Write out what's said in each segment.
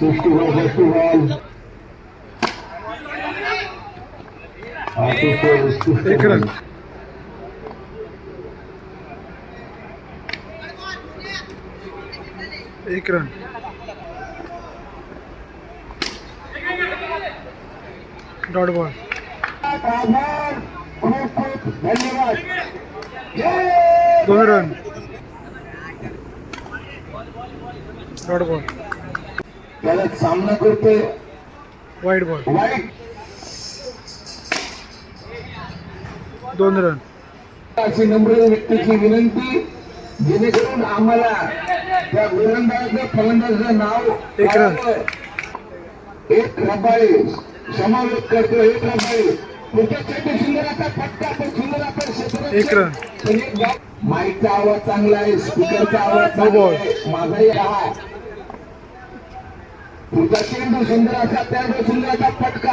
Festival festival एक run एक run dot ball धन्यवाद दोन रन डॉट बॉल त्याला सामना करतोय. वाईट बॉल वाईट दोन रन अशी नम्र व्यक्तीची विनंती. जेणेकरून आम्हाला त्या गोलंदाजाचं फलंदाजाचं नाव एक रन. एक रबाळी समावेश करतो एक रबाळी. सुंदर असा फटका पण सुंदर आपण क्षेत्ररक्षण. एक रन. माईकचा आवाज चांगला आहे स्पीकरचा आवाज चांगला. आहे. माझाही हा. पुढचा चेंडू सुंदर असा त्या सुंदर असा फटका.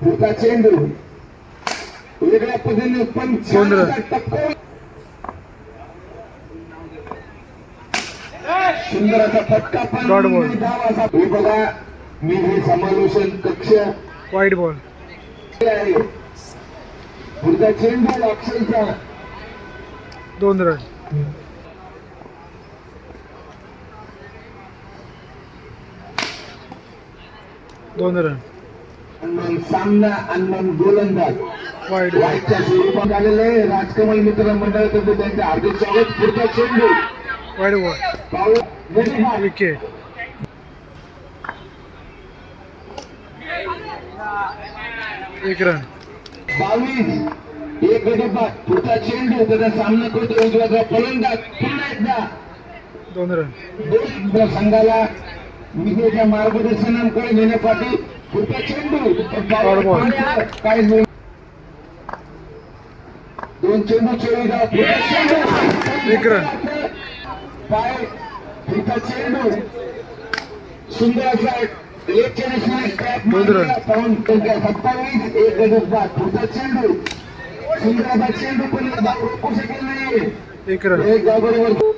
पुढचा चेंडू. वेगळ्या पद्धतीने पण. टक्कर सुंदर असा फटका पण. धाव असा हे बघा मी हे समालोचन कक्ष. वाईट बॉल पुढचा चेंडू अक्षयचा दोन रन दोन रन सामना अनमन गोलंदाज. वाईटच्या स्वरूपात आलेले. राजकमल मित्र मंडळातर्फे त्यांचे हार्दिक स्वागत. पुढचा चेंडू. वाईट बॉल. विकेट एक रन बावीस. एक गडीपार पुढचा चेंडू. त्याचा सामना करतो उजव्याचा फलंदाज पुन्हा एकदा. दोन रन दोन संघाला विजयाच्या मार्गदर्शनाकडे नेण्यासाठी पुढचा चेंडू. काय दोन दोन चेंडू चेंडू एक. पाय चेंडू. सुंदर असा टोक्या सत्तावीस एक गडीत बाद. चेंडू. सुंदर असा चेंडू पण रोखू शकेल नाही एक एक बरोबर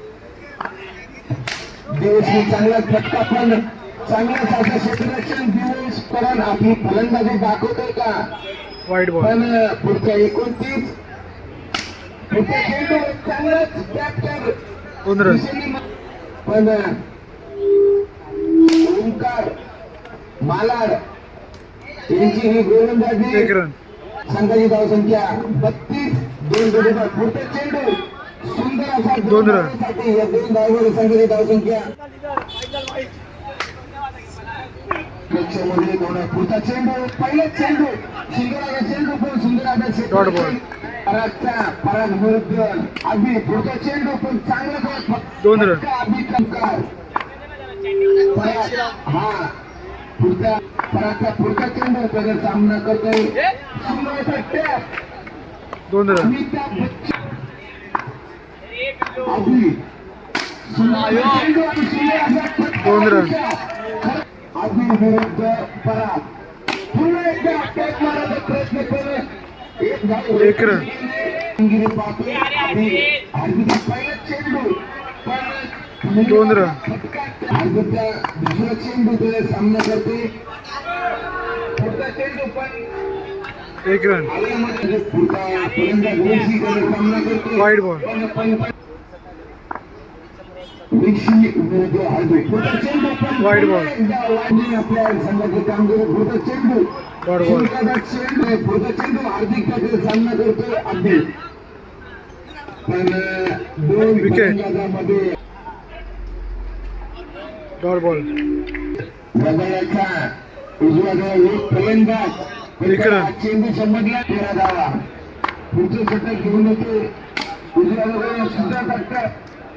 दिवसनी चांगला फटका पण चांगला साधा क्षेत्ररक्षण दिवस पण आपली फलंदाजी दाखवतोय का? वाईट पण पुढच्या एकोणतीस पुढच्या चेंडू चांगलाच पण ओंकार मालाड यांची ही गोलंदाजी संघाची धावसंख्या बत्तीस दोन बाद. पुढचा चेंडू असा दोन रन. दोन रन. हा पुढचा चेंडू सामना करतोय दोन रन प्रयत्न करत एक रन. दोन रन. दुसरा चेंडू सामना करते एक रन वाईट बॉल हार्दिक सामना करतोय अगदी. पण दोन. फलंदाजामध्ये डॉट बॉल. बदलाचा उजवा जवळ एक फलंदाज. पण एक त्याला रन. चेंडू समजला तेरा धावा पुढचं षटक घेऊन येते. उजव्या जवळ सुद्धा टाकतात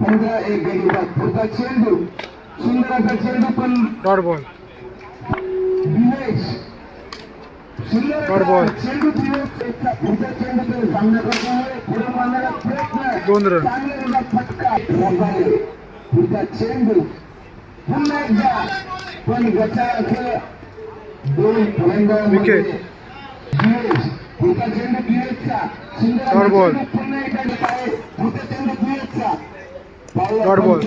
पंधरा एक गडी बाद पुढचा चेंडू. सुंदर असा चेंडू पण डॉट बॉल दिनेश. सुंदर Dot ball. असा चेंडू दिनेश. एकचा पुढचा चेंडू तो सामना करतो. आहे. पुढे मारण्याचा प्रयत्न दोन रन. चांगला फटका मोबाईल पुढचा चेंडू. पुन्हा एकदा. पण गचा असं दोन फलंदाज Wicket. दिनेश. पुढचा चेंडू दिनेशचा. सुंदर असा Dot ball. चेंडू पुन्हा एकदा घेत आहे. पुढचा चेंडू दिनेशचा पंच.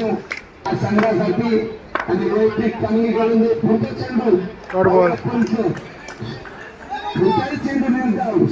या संघासाठी आणि वैयक्तिक चांगली करून दे पुढचा चेंडू ball. पंच पुढचाही चेंडू निर्धाव